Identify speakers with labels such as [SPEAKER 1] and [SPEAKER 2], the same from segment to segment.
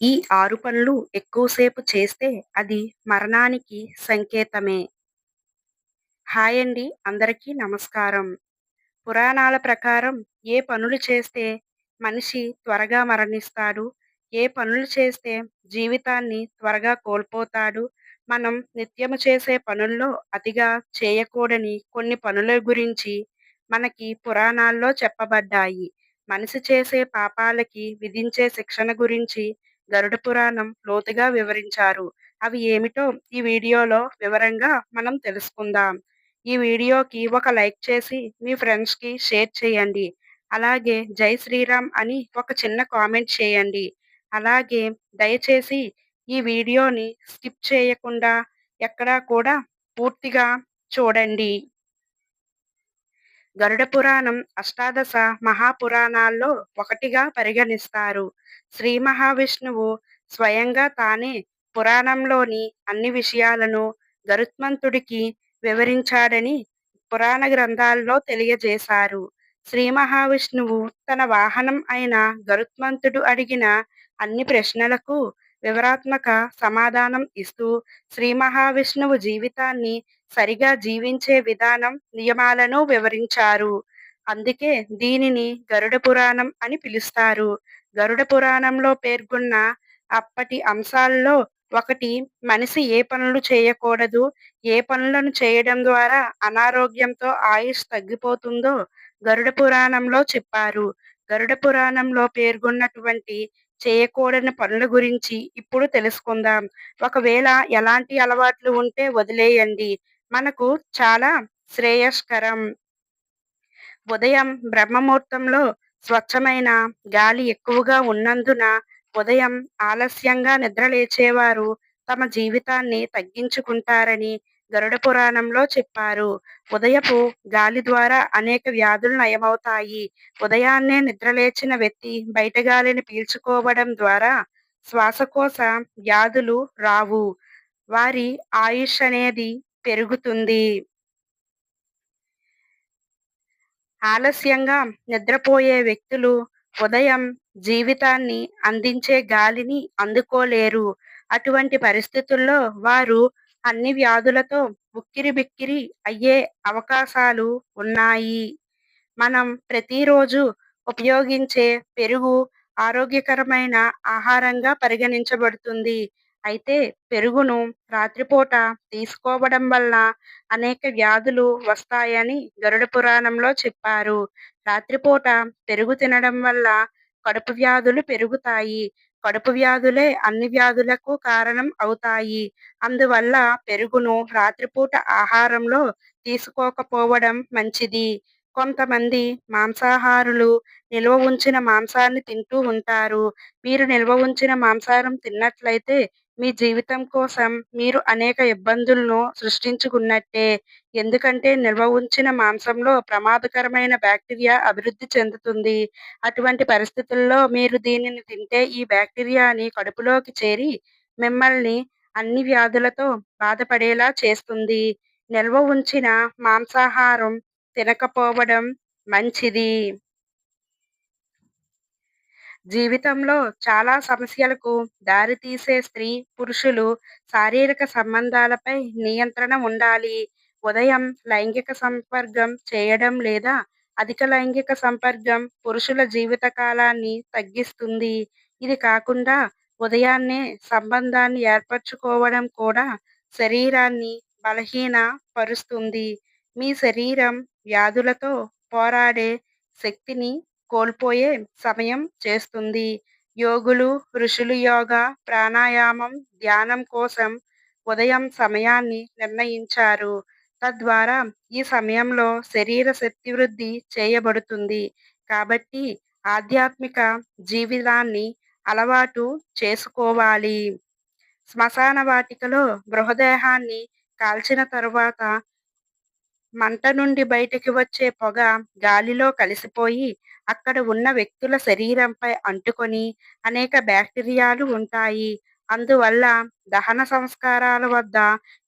[SPEAKER 1] ఈ ఆరు పనులు ఎక్కువసేపు చేస్తే అది మరణానికి సంకేతమే. హాయ్ అండి అందరికీ నమస్కారం. పురాణాల ప్రకారం ఏ పనులు చేస్తే మనిషి త్వరగా మరణిస్తాడు, ఏ పనులు చేస్తే జీవితాన్ని త్వరగా కోల్పోతాడు, మనం నిత్యము చేసే పనుల్లో అతిగా చేయకూడని కొన్ని పనుల గురించి మనకి పురాణాల్లో చెప్పబడ్డాయి. మనిషి చేసే పాపాలకి విధించే శిక్షణ గురించి గరుడ పురాణం లోతుగా వివరించారు. అవి ఏమిటో ఈ వీడియోలో వివరంగా మనం తెలుసుకుందాం. ఈ వీడియోకి ఒక లైక్ చేసి మీ ఫ్రెండ్స్‌కి షేర్ చేయండి. అలాగే జై శ్రీరామ్ అని ఒక చిన్న కామెంట్ చేయండి. అలాగే దయచేసి ఈ వీడియోని స్కిప్ చేయకుండా ఎక్కడా కూడా పూర్తిగా చూడండి. గరుడ పురాణం అష్టాదశ మహాపురాణాల్లో ఒకటిగా పరిగణిస్తారు. శ్రీ మహావిష్ణువు స్వయంగా తానే పురాణంలోని అన్ని విషయాలను గరుత్మంతుడికి వివరించాడని పురాణ గ్రంథాల్లో తెలియజేశారు. శ్రీ మహావిష్ణువు తన వాహనం అయిన గరుత్మంతుడు అడిగిన అన్ని ప్రశ్నలకు వివరాత్మక సమాధానం ఇస్తూ శ్రీ మహావిష్ణువు జీవితాన్ని సరిగా జీవించే విధానం, నియమాలను వివరించారు. అందుకే దీనిని గరుడ పురాణం అని పిలుస్తారు. గరుడ పురాణంలో పేర్కొన్న అప్పటి అంశాల్లో ఒకటి మనిషి ఏ పనులు చేయకూడదు, ఏ పనులను చేయడం ద్వారా అనారోగ్యంతో ఆయుష్ తగ్గిపోతుందో గరుడ పురాణంలో చెప్పారు. గరుడ పురాణంలో పేర్కొన్నటువంటి చేయకూడని పనుల గురించి ఇప్పుడు తెలుసుకుందాం. ఒకవేళ ఎలాంటి అలవాట్లు ఉంటే వదిలేయండి. మనకు చాలా శ్రేయస్కరం. ఉదయం బ్రహ్మముహూర్తంలో స్వచ్ఛమైన గాలి ఎక్కువగా ఉన్నందున ఉదయం ఆలస్యంగా నిద్రలేచేవారు తమ జీవితాన్ని తగ్గించుకుంటారని గరుడ పురాణంలో చెప్పారు. ఉదయపు గాలి ద్వారా అనేక వ్యాధులు నయమవుతాయి. ఉదయాన్నే నిద్రలేచిన వ్యక్తి బయట గాలిని పీల్చుకోవడం ద్వారా శ్వాసకోశ వ్యాధులు రావు. వారి ఆయుష్ అనేది పెరుగుతుంది. ఆలస్యంగా నిద్రపోయే వ్యక్తులు ఉదయం జీవితాన్ని అందించే గాలిని అందుకోలేరు. అటువంటి పరిస్థితుల్లో వారు అన్ని వ్యాధులతో ఉక్కిరిబిక్కిరి అయ్యే అవకాశాలు ఉన్నాయి. మనం ప్రతిరోజు ఉపయోగించే పెరుగు ఆరోగ్యకరమైన ఆహారంగా పరిగణించబడుతుంది. అయితే పెరుగును రాత్రిపూట తీసుకోవడం వల్ల అనేక వ్యాధులు వస్తాయని గరుడ పురాణంలో చెప్పారు. రాత్రిపూట పెరుగు తినడం వల్ల కడుపు వ్యాధులు పెరుగుతాయి. కడుపు వ్యాధులే అన్ని వ్యాధులకు కారణం అవుతాయి. అందువల్ల పెరుగును రాత్రిపూట ఆహారంలో తీసుకోకపోవడం మంచిది. కొంతమంది మాంసాహారులు నిల్వ ఉంచిన మాంసాన్ని తింటూ ఉంటారు. మీరు నిల్వ ఉంచిన మాంసాహారం తిన్నట్లయితే మీ జీవితం కోసం మీరు అనేక ఇబ్బందులను సృష్టించుకున్నట్టే. ఎందుకంటే నిల్వ ఉంచిన మాంసంలో ప్రమాదకరమైన బ్యాక్టీరియా అభివృద్ధి చెందుతుంది. అటువంటి పరిస్థితుల్లో మీరు దీనిని తింటే ఈ బ్యాక్టీరియాని కడుపులోకి చేరి మిమ్మల్ని అన్ని వ్యాధులతో బాధపడేలా చేస్తుంది. నిల్వ ఉంచిన మాంసాహారం తినకపోవడం మంచిది. జీవితంలో చాలా సమస్యలకు దారితీసే స్త్రీ, పురుషులు శారీరక సంబంధాలపై నియంత్రణ ఉండాలి. ఉదయం లైంగిక సంపర్కం చేయడం లేదా అధిక లైంగిక సంపర్కం పురుషుల జీవిత కాలాన్ని తగ్గిస్తుంది. ఇది కాకుండా ఉదయాన్నే సంబంధాన్ని ఏర్పరచుకోవడం కూడా శరీరాన్ని బలహీన పరుస్తుంది. మీ శరీరం వ్యాధులతో పోరాడే శక్తిని కోల్పోయే సమయం చేస్తుంది. యోగులు, ఋషులు యోగా, ప్రాణాయామం, ధ్యానం కోసం ఉదయం సమయాన్ని నిర్ణయించారు. తద్వారా ఈ సమయంలో శరీర శక్తి వృద్ధి చేయబడుతుంది. కాబట్టి ఆధ్యాత్మిక జీవితాన్ని అలవాటు చేసుకోవాలి. శ్మశాన వాటికలో బృహదేహాన్ని కాల్చిన తరువాత మంట నుండి బయటికి వచ్చే పొగ గాలిలో కలిసిపోయి అక్కడ ఉన్న వ్యక్తుల శరీరంపై అంటుకొని అనేక బ్యాక్టీరియాలు ఉంటాయి. అందువల్ల దహన సంస్కారాల వద్ద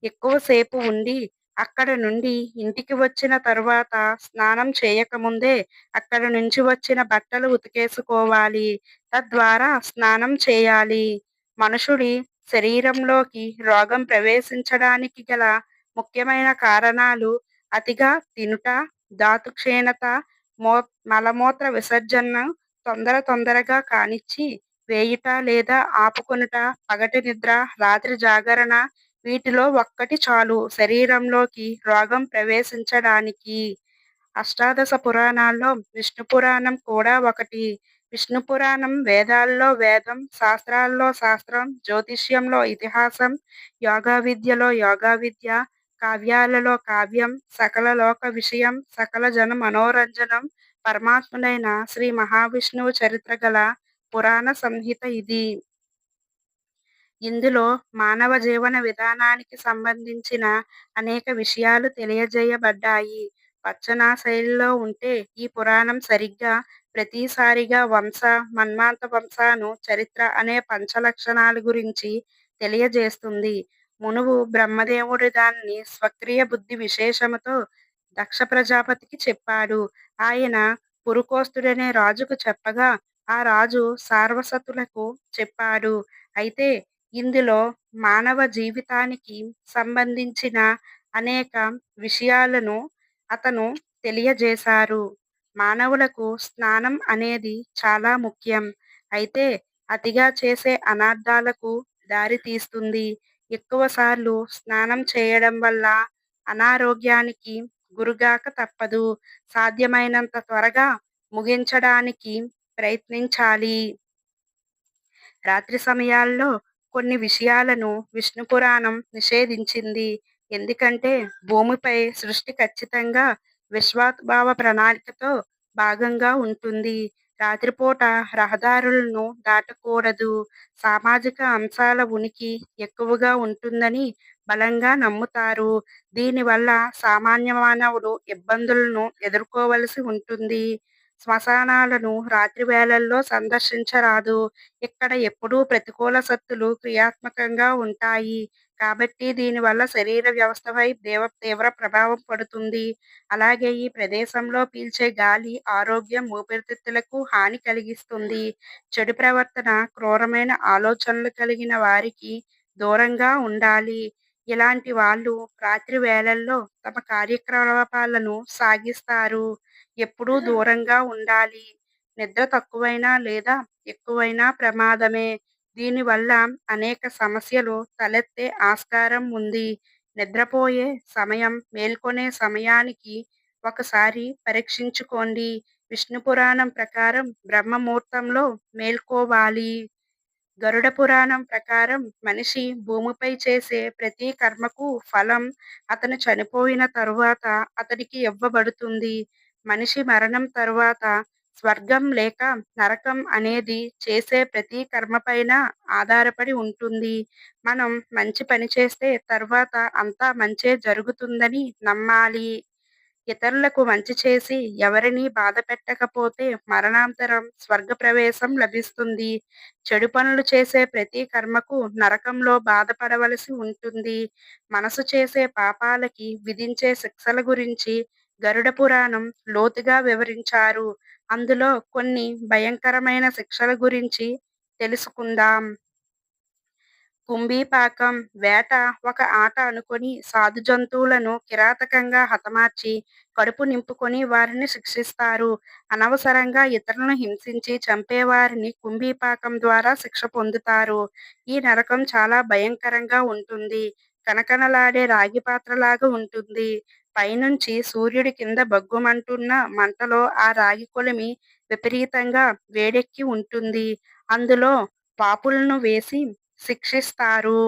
[SPEAKER 1] ఎక్కువసేపు ఉండి అక్కడ నుండి ఇంటికి వచ్చిన తరువాత స్నానం చేయకముందే అక్కడ నుంచి వచ్చిన బట్టలు ఉతికేసుకోవాలి తద్వారా స్నానం చేయాలి మనుషుడి శరీరంలోకి రోగం ప్రవేశించడానికి గల ముఖ్యమైన కారణాలు అతిగా తినుట ధాతు క్షీణత మో మలమూత్ర విసర్జన తొందర తొందరగా కానిచ్చి వేయుట లేదా ఆపుకొనుట పగటి నిద్ర రాత్రి జాగరణ వీటిలో ఒక్కటి చాలు శరీరంలోకి రోగం ప్రవేశించడానికి. అష్టాదశ పురాణాల్లో విష్ణు పురాణం కూడా ఒకటి. విష్ణు పురాణం వేదాల్లో వేదం శాస్త్రాల్లో శాస్త్రం జ్యోతిష్యంలో ఇతిహాసం యోగా విద్యలో యోగా విద్య కావ్యాలలో కావ్యం సకల లోక విషయం సకల జన మనోరంజనం పరమాత్ముడైన శ్రీ మహావిష్ణువు చరిత్ర గల పురాణ సంహిత ఇది. ఇందులో మానవ జీవన విధానానికి సంబంధించిన అనేక విషయాలు తెలియజేయబడ్డాయి. పచ్చనా శైలిలో ఉంటే ఈ పురాణం సరిగ్గా ప్రతిసారిగా వంశ మన్మాంత వంశాను చరిత్ర అనే పంచలక్షణాల గురించి తెలియజేస్తుంది. మునువు బ్రహ్మదేవుడు దాన్ని స్వక్రియ బుద్ధి విశేషముతో దక్ష ప్రజాపతికి చెప్పాడు. ఆయన పురుకోస్తుడనే రాజుకు చెప్పగా ఆ రాజు సార్వసతులకు చెప్పాడు. అయితే ఇందులో మానవ జీవితానికి సంబంధించిన అనేక విషయాలను అతను తెలియజేశారు. మానవులకు స్నానం అనేది చాలా ముఖ్యం. అయితే అతిగా చేసే అనార్థాలకు దారి ఎక్కువ ఎక్కువసార్లు స్నానం చేయడం వల్ల అనారోగ్యానికి గురిగాక తప్పదు. సాధ్యమైనంత త్వరగా ముగించడానికి ప్రయత్నించాలి. రాత్రి సమయాల్లో కొన్ని విషయాలను విష్ణు పురాణం నిషేధించింది. ఎందుకంటే భూమిపై సృష్టి ఖచ్చితంగా విశ్వాత్భావ ప్రణాళికతో భాగంగా ఉంటుంది. రాత్రిపూట రహదారులను దాటకూడదు. సామాజిక అంశాల ఉనికి ఎక్కువగా ఉంటుందని బలంగా నమ్ముతారు. దీనివల్ల సామాన్య మానవుడు ఇబ్బందులను ఎదుర్కోవలసి ఉంటుంది. శ్మశానాలను రాత్రి వేళల్లో సందర్శించరాదు. ఇక్కడ ఎప్పుడూ ప్రతికూల శక్తులు క్రియాత్మకంగా ఉంటాయి. కాబట్టి దీనివల్ల శరీర వ్యవస్థపై దేవ తీవ్ర ప్రభావం పడుతుంది. అలాగే ఈ ప్రదేశంలో పీల్చే గాలి ఆరోగ్యం ఊపిరితిత్తులకు హాని కలిగిస్తుంది. చెడు ప్రవర్తన క్రూరమైన ఆలోచనలు కలిగిన వారికి దూరంగా ఉండాలి. ఇలాంటి వాళ్ళు రాత్రి వేళల్లో తమ కార్యకలాపాలను సాగిస్తారు. ఎప్పుడూ దూరంగా ఉండాలి. నిద్ర తక్కువైనా లేదా ఎక్కువైనా ప్రమాదమే. దీనివల్ల అనేక సమస్యలు తలెత్తే ఆస్కారం ఉంది. నిద్రపోయే సమయం మేల్కొనే సమయానికి ఒకసారి పరీక్షించుకోండి. విష్ణు పురాణం ప్రకారం బ్రహ్మముహూర్తంలో మేల్కోవాలి. గరుడ పురాణం ప్రకారం మనిషి భూమిపై చేసే ప్రతి కర్మకు ఫలం అతను చనిపోయిన తరువాత అతనికి ఇవ్వబడుతుంది. మనిషి మరణం తరువాత స్వర్గం లేక నరకం అనేది చేసే ప్రతి కర్మపైన ఆధారపడి ఉంటుంది. మనం మంచి పని చేస్తే తర్వాత అంతా మంచే జరుగుతుందని నమ్మాలి. ఇతరులకు మంచి చేసి ఎవరిని బాధ పెట్టకపోతే మరణాంతరం స్వర్గ ప్రవేశం లభిస్తుంది. చెడు పనులు చేసే ప్రతి కర్మకు నరకంలో బాధపడవలసి ఉంటుంది. మనసు చేసే పాపాలకి విధించే శిక్షల గురించి గరుడ పురాణం లోతుగా వివరించారు. అందులో కొన్ని భయంకరమైన శిక్షల గురించి తెలుసుకుందాం. కుంభీపాకం వేట ఒక ఆట అనుకొని సాధు జంతువులను కిరాతకంగా హతమార్చి కడుపు నింపుకొని వారిని శిక్షిస్తారు. అనవసరంగా ఇతరులను హింసించి చంపేవారిని కుంభీపాకం ద్వారా శిక్ష పొందుతారు. ఈ నరకం చాలా భయంకరంగా ఉంటుంది. కనకనలాడే రాగి పాత్రలాగా ఉంటుంది. పైనుంచి సూర్యుడి కింద బగ్గుమంటున్న మంటలో ఆ రాగి కొలిమి విపరీతంగా వేడెక్కి ఉంటుంది. అందులో పాపులను వేసి శిక్షిస్తారు.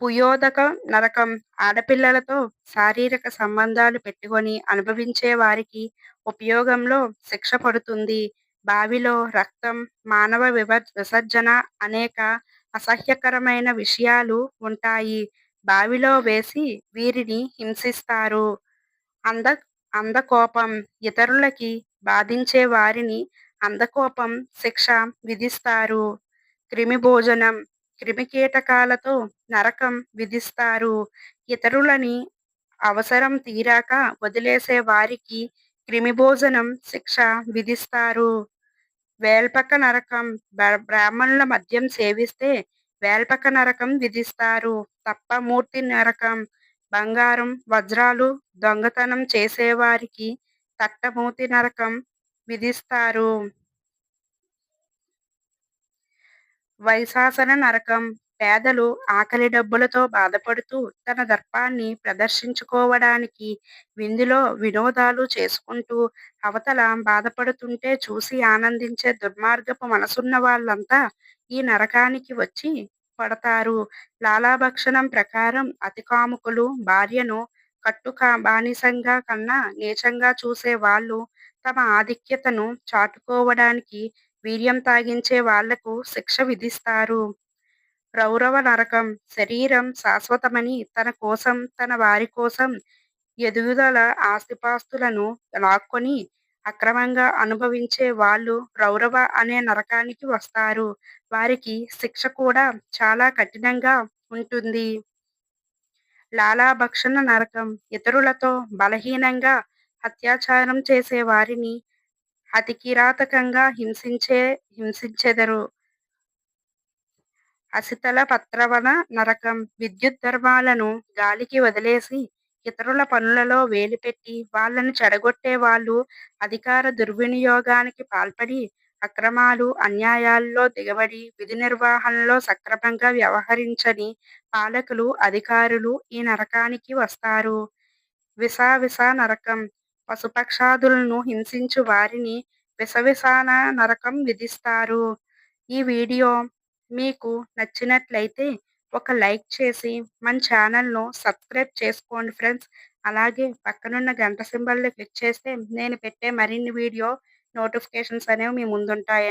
[SPEAKER 1] పుయోదక నరకం ఆడపిల్లలతో శారీరక సంబంధాలు పెట్టుకొని అనుభవించే వారికి ఉపయోగంలో శిక్ష పడుతుంది. బావిలో రక్తం మానవ వివ విసర్జన అనేక అసహ్యకరమైన విషయాలు ఉంటాయి. బావిలో వేసి వీరిని హింసిస్తారు అంద అందకోపం ఇతరులకి బాధించే వారిని అందకోపం శిక్ష విధిస్తారు క్రిమి భోజనం క్రిమి కీటకాలతో నరకం విధిస్తారు. ఇతరులని అవసరం తీరాక వదిలేసే వారికి క్రిమి భోజనం శిక్ష విధిస్తారు. వేల్పక నరకం బ్రాహ్మణుల మద్యం సేవిస్తే వేల్పక నరకం విధిస్తారు. తప్ప మూర్తి నరకం బంగారం, వజ్రాలు దొంగతనం చేసేవారికి తట్టమూతి నరకం విధిస్తారు. వైశాసన నరకం పేదలు ఆకలి డబ్బులతో బాధపడుతూ తన దర్పాన్ని ప్రదర్శించుకోవడానికి విందులో వినోదాలు చేసుకుంటూ అవతల బాధపడుతుంటే చూసి ఆనందించే దుర్మార్గపు మనసున్న వాళ్ళంతా ఈ నరకానికి వచ్చి పడతారు. లాలాభక్షణం ప్రకారం అతికాముకులు భార్యను కట్టుకా బానిసంగా కన్నా నీచంగా చూసే వాళ్ళు తమ ఆధిక్యతను చాటుకోవడానికి వీర్యం తాగించే వాళ్ళకు శిక్ష విధిస్తారు. రౌరవ నరకం శరీరం శాశ్వతమని తన కోసం, తన వారి కోసం ఎదుగుదల ఆస్తిపాస్తులను లాక్కొని అక్రమంగా అనుభవించే వాళ్ళు రౌరవ అనే నరకానికి వస్తారు. వారికి శిక్ష కూడా చాలా కఠినంగా ఉంటుంది. లాలాభక్షణ నరకం ఇతరులతో బలహీనంగా అత్యాచారం చేసే వారిని అతికిరాతకంగా హింసించే హింసించెదరు. అసితల పత్రవన నరకం విద్యుత్ ధర్మాలను గాలికి వదిలేసి ఇతరుల పనులలో వేలిపెట్టి వాళ్ళను చెడగొట్టే వాళ్ళు అధికార దుర్వినియోగానికి పాల్పడి అక్రమాలు, అన్యాయాల్లో దిగబడి విధి నిర్వహణలో సక్రమంగా వ్యవహరించని పాలకులు, అధికారులు ఈ నరకానికి వస్తారు. విషవిష నరకం పశుపక్షాదులను హింసించు వారిని విసవిసాన నరకం విధిస్తారు. ఈ వీడియో మీకు నచ్చినట్లయితే ఒక లైక్ చేసి మన ఛానల్ను సబ్స్క్రైబ్ చేసుకోండి ఫ్రెండ్స్. అలాగే పక్కనున్న గంట సింబల్ని క్లిక్ చేస్తే నేను పెట్టే మరిన్ని వీడియో నోటిఫికేషన్స్ అనేవి మీ ముందుంటాయండి.